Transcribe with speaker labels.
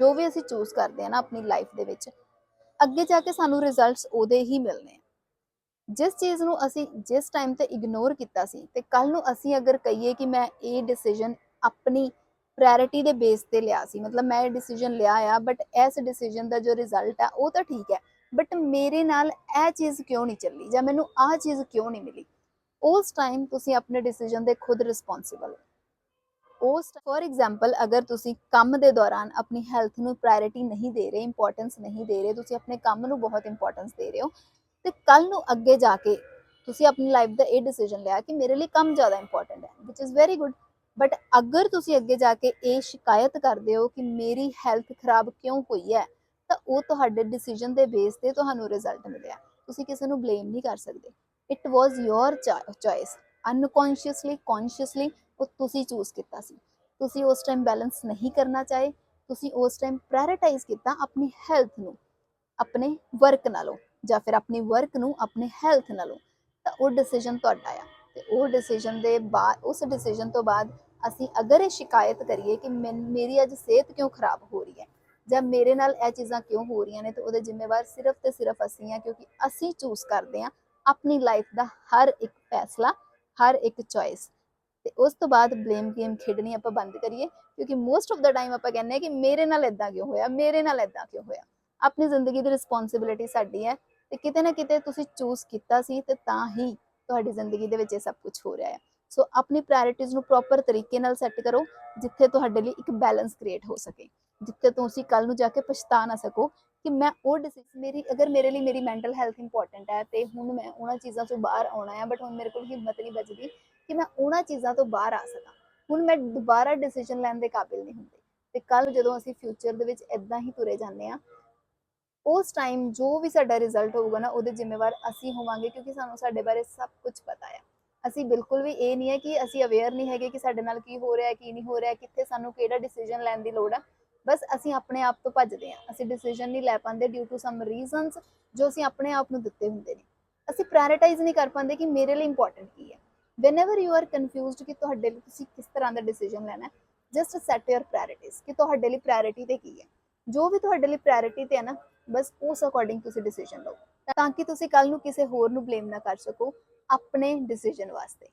Speaker 1: ਜੋ ਵੀ ਅਸੀਂ ਚੂਜ਼ ਕਰਦੇ ਆ ਨਾ ਆਪਣੀ ਲਾਈਫ ਦੇ ਵਿੱਚ, ਅੱਗੇ ਜਾ ਕੇ ਸਾਨੂੰ ਰਿਜ਼ਲਟਸ ਉਹਦੇ ਹੀ ਮਿਲਨੇ ਆ। ਜਿਸ ਚੀਜ਼ ਨੂੰ ਅਸੀਂ ਜਿਸ ਟਾਈਮ ਤੇ ਇਗਨੋਰ ਕੀਤਾ ਸੀ ਤੇ ਕੱਲ ਨੂੰ ਅਸੀਂ ਅਗਰ ਕਹੀਏ ਕਿ ਮੈਂ ਇਹ ਡਿਸੀਜਨ ਆਪਣੀ ਪ੍ਰਾਇੋਰਟੀ ਦੇ ਬੇਸ ਤੇ ਲਿਆ ਸੀ, ਮਤਲਬ ਮੈਂ ਇਹ ਡਿਸੀਜਨ ਲਿਆ ਆ ਬਟ ਇਸ ਡਿਸੀਜਨ ਦਾ ਜੋ ਰਿਜ਼ਲਟ ਆ ਉਹ ਤਾਂ ਠੀਕ ਹੈ ਬਟ ਮੇਰੇ ਨਾਲ ਇਹ ਚੀਜ਼ ਕਿਉਂ ਨਹੀਂ ਚੱਲੀ ਜਾਂ ਮੈਨੂੰ ਆਹ ਚੀਜ਼ ਕਿਉਂ ਨਹੀਂ ਮਿਲੀ? ਉਸ ਟਾਈਮ ਤੁਸੀਂ ਆਪਣੇ ਡਿਸੀਜਨ ਦੇ ਖੁਦ ਰਿਸਪੌਂਸਿਬਲ ਹੋ। ਉਸ ਫੋਰ ਐਗਜ਼ਾਮਪਲ ਅਗਰ ਤੁਸੀਂ ਕੰਮ ਦੇ ਦੌਰਾਨ ਆਪਣੀ ਹੈਲਥ ਨੂੰ ਪ੍ਰਾਇੋਰਟੀ ਨਹੀਂ ਦੇ ਰਹੇ ਇੰਪੋਰਟੈਂਸ ਨਹੀਂ ਦੇ ਰਹੇ, ਤੁਸੀਂ ਆਪਣੇ ਕੰਮ ਨੂੰ ਬਹੁਤ ਇੰਪੋਰਟੈਂਸ ਦੇ ਰਹੇ ਹੋ, ਤੇ ਕੱਲ ਨੂੰ ਅੱਗੇ ਜਾ ਕੇ ਤੁਸੀਂ ਆਪਣੀ ਲਾਈਫ ਦਾ ਇਹ ਡਿਸੀਜਨ ਲਿਆ ਕਿ ਮੇਰੇ ਲਈ ਕੰਮ ਜ਼ਿਆਦਾ ਇੰਪੋਰਟੈਂਟ ਹੈ which is very good but ਅਗਰ ਤੁਸੀਂ ਅੱਗੇ ਜਾ ਕੇ ਇਹ ਸ਼ਿਕਾਇਤ ਕਰਦੇ ਹੋ ਕਿ ਮੇਰੀ ਹੈਲਥ ਖਰਾਬ ਕਿਉਂ ਹੋਈ ਹੈ, ਤਾਂ ਉਹ ਤੁਹਾਡੇ ਡਿਸੀਜਨ ਦੇ ਬੇਸ ਤੇ ਤੁਹਾਨੂੰ ਰਿਜ਼ਲਟ ਮਿਲਿਆ। ਤੁਸੀਂ ਕਿਸੇ ਨੂੰ ਬਲੇਮ ਨਹੀਂ ਕਰ ਸਕਦੇ। ਇਟ ਵਾਸ ਯੋਰ ਚੋਇਸ ਅਨਕੌਂਸ਼ੀਅਸਲੀ ਕੌਂਸ਼ੀਅਸਲੀ ਉਹ ਤੁਸੀਂ ਚੂਜ਼ ਕੀਤਾ ਸੀ। ਤੁਸੀਂ ਉਸ ਟਾਈਮ ਬੈਲੈਂਸ ਨਹੀਂ ਕਰਨਾ ਚਾਹੇ, ਤੁਸੀਂ ਉਸ ਟਾਈਮ ਪ੍ਰਾਇੋਰਟਾਈਜ਼ ਕੀਤਾ ਆਪਣੀ ਹੈਲਥ ਨੂੰ, ਆਪਣੇ ਵਰਕ ਨਾਲੋਂ ਜਾਂ ਫਿਰ ਆਪਣੀ ਵਰਕ ਨੂੰ ਆਪਣੇ ਹੈਲਥ ਨਾਲੋਂ। ਤਾਂ ਉਹ ਡਿਸੀਜਨ ਤੁਹਾਡਾ ਆ। ਤੇ ਉਹ ਡਿਸੀਜਨ ਦੇ ਬਾਅਦ ਉਸ ਡਿਸੀਜਨ ਤੋਂ ਬਾਅਦ ਅਸੀਂ ਅਗਰ ਇਹ ਸ਼ਿਕਾਇਤ ਕਰੀਏ ਕਿ ਮੈਨ- ਮੇਰੀ ਅੱਜ ਸਿਹਤ ਕਿਉਂ ਖਰਾਬ ਹੋ ਰਹੀ ਹੈ, ਜਾਂ ਮੇਰੇ ਨਾਲ ਇਹ ਚੀਜ਼ਾਂ ਕਿਉਂ ਹੋ ਰਹੀਆਂ ਨੇ, ਤੇ ਉਹਦੇ ਜ਼ਿੰਮੇਵਾਰ ਸਿਰਫ ਤੇ ਸਿਰਫ ਅਸੀਂ ਆ, ਕਿਉਂਕਿ ਅਸੀਂ ਚੂਜ਼ ਕਰਦੇ ਆ ਆਪਣੀ ਲਾਈਫ ਦਾ ਹਰ ਇੱਕ ਫੈਸਲਾ ਹਰ ਇੱਕ ਚੋਇਸ ਤੇ ਉਸ ਤੋਂ ਬਾਅਦ ਬਲੇਮ ਗੇਮ ਖੇਡਣੀ ਆਪਾਂ ਬੰਦ ਕਰੀਏ ਕਿਉਂਕਿ ਮੋਸਟ ਆਫ ਦਾ ਟਾਈਮ ਆਪਾਂ ਕਹਿੰਦੇ ਆ ਕਿ ਮੇਰੇ ਨਾਲ ਇਦਾਂ ਕਿਉਂ ਹੋਇਆ ਮੇਰੇ ਨਾਲ ਇਦਾਂ ਕਿਉਂ ਹੋਇਆ। ਆਪਣੀ ਜ਼ਿੰਦਗੀ ਦੀ ਰਿਸਪੌਂਸਿਬਿਲਿਟੀ ਸਾਡੀ ਹੈ ਤੇ ਕਿਤੇ ਨਾ ਕਿਤੇ ਤੁਸੀਂ ਚੂਜ਼ ਕੀਤਾ ਸੀ ਤੇ ਤਾਂ ਹੀ ਤੁਹਾਡੀ ਜ਼ਿੰਦਗੀ ਦੇ ਵਿੱਚ ਇਹ ਸਭ ਕੁਝ ਹੋ ਰਿਹਾ ਹੈ। ਸੋ ਆਪਣੀ ਪ੍ਰਾਇੋਰਟੀਜ਼ ਨੂੰ ਪ੍ਰੋਪਰ ਤਰੀਕੇ ਨਾਲ ਸੈੱਟ ਕਰੋ ਜਿੱਥੇ ਤੁਹਾਡੇ ਲਈ ਇੱਕ ਬੈਲੈਂਸ ਕ੍ਰੀਏਟ ਹੋ ਸਕੇ। ਜਿੱਥੇ ਤੁਸੀਂ ਕੱਲ ਨੂੰ ਜਾ ਕੇ ਪਛਤਾ ਨਾ ਸਕੋ ਕਿ ਮੈਂ ਉਹ ਡਿਸੀਜਨ ਮੇਰੀ, ਅਗਰ ਮੇਰੇ ਲਈ ਮੇਰੀ ਮੈਂਟਲ ਹੈਲਥ ਇੰਪੋਰਟੈਂਟ ਹੈ ਤੇ ਹੁਣ ਮੈਂ ਉਹਨਾਂ ਚੀਜ਼ਾਂ ਤੋਂ ਬਾਹਰ ਆਉਣਾ ਹੈ ਬਟ ਹੁਣ ਮੇਰੇ ਕੋਲ ਹਿੰਮਤ ਨਹੀਂ ਬਚਦੀ ਕਿ ਮੈਂ ਉਹਨਾਂ ਚੀਜ਼ਾਂ ਤੋਂ ਬਾਹਰ ਆ ਸਕਾਂ। ਹੁਣ ਮੈਂ ਦੁਬਾਰਾ ਡਿਸੀਜਨ ਲੈਣ ਦੇ ਕਾਬਿਲ ਨਹੀਂ ਹੁੰਦੀ। ਤੇ ਕੱਲ ਜਦੋਂ ਅਸੀਂ ਫਿਊਚਰ ਦੇ ਵਿੱਚ ਇਦਾਂ ਹੀ ਤੁਰੇ ਜਾਂਦੇ ਆ ਉਸ ਟਾਈਮ ਜੋ ਵੀ ਸਾਡਾ ਰਿਜ਼ਲਟ ਹੋਊਗਾ ਨਾ, ਉਹਦੇ ਜ਼ਿੰਮੇਵਾਰ ਅਸੀਂ ਹੋਵਾਂਗੇ ਕਿਉਂਕਿ ਸਾਨੂੰ ਸਾਡੇ ਬਾਰੇ ਸਭ ਕੁਝ ਪਤਾ ਹੈ। ਅਸੀਂ ਬਿਲਕੁਲ ਵੀ ਇਹ ਨਹੀਂ ਹੈ ਕਿ ਅਸੀਂ ਅਵੇਅਰ ਨਹੀਂ ਹੈਗੇ ਕਿ ਸਾਡੇ ਨਾਲ ਕੀ ਹੋ ਰਿਹਾ ਹੈ, ਕੀ ਨਹੀਂ ਹੋ ਰਿਹਾ, ਕਿੱਥੇ ਸਾਨੂੰ ਕਿਹੜਾ ਡਿਸੀਜਨ ਲੈਣ ਦੀ ਲੋੜ ਹੈ। ਬਸ ਅਸੀਂ ਆਪਣੇ ਆਪ ਤੋਂ ਭੱਜਦੇ ਹਾਂ। ਅਸੀਂ ਡਿਸੀਜਨ ਨਹੀਂ ਲੈ ਪਾਉਂਦੇ ਡਿਊ ਟੂ ਸਮ ਰੀਜ਼ਨਸ ਜੋ ਅਸੀਂ ਆਪਣੇ ਆਪ ਨੂੰ ਦਿੱਤੇ ਹੁੰਦੇ ਨੇ। ਅਸੀਂ ਪ੍ਰਾਇੋਰਟਾਈਜ਼ ਨਹੀਂ ਕਰ ਪਾਉਂਦੇ ਕਿ ਮੇਰੇ ਲਈ ਇੰਪੋਰਟੈਂਟ ਕੀ ਹੈ। ਵੈਨੇਵਰ ਯੂ ਆਰ ਕਨਫਿਊਜ਼ਡ ਕਿ ਤੁਹਾਡੇ ਲਈ ਤੁਸੀਂ ਕਿਸ ਤਰ੍ਹਾਂ ਦਾ ਡਿਸੀਜਨ ਲੈਣਾ ਹੈ ਜਸਟ ਸੈਟ ਯੂਰ ਪ੍ਰਾਇੋਰਟੀਜ਼ ਕਿ ਤੁਹਾਡੇ ਲਈ ਪ੍ਰਾਇੋਰਟੀ ਤੇ ਕੀ ਹੈ। ਜੋ ਵੀ ਤੁਹਾਡੇ ਲਈ ਪ੍ਰਾਇੋਰਟੀ ਤੇ ਹੈ ਨਾ, ਬਸ ਉਸ ਅਕੋਰਡਿੰਗ ਤੁਸੀਂ ਡਿਸੀਜਨ ਲਓ। ਤਾਂ ਕਿ ਤੁਸੀਂ ਕੱਲ ਨੂੰ ਕਿਸੇ ਹੋਰ ਨੂੰ ਬਲੇਮ ਨਾ ਕਰ ਸਕੋ ਆਪਣੇ ਡਿਸੀਜਨ ਵਾਸਤੇ।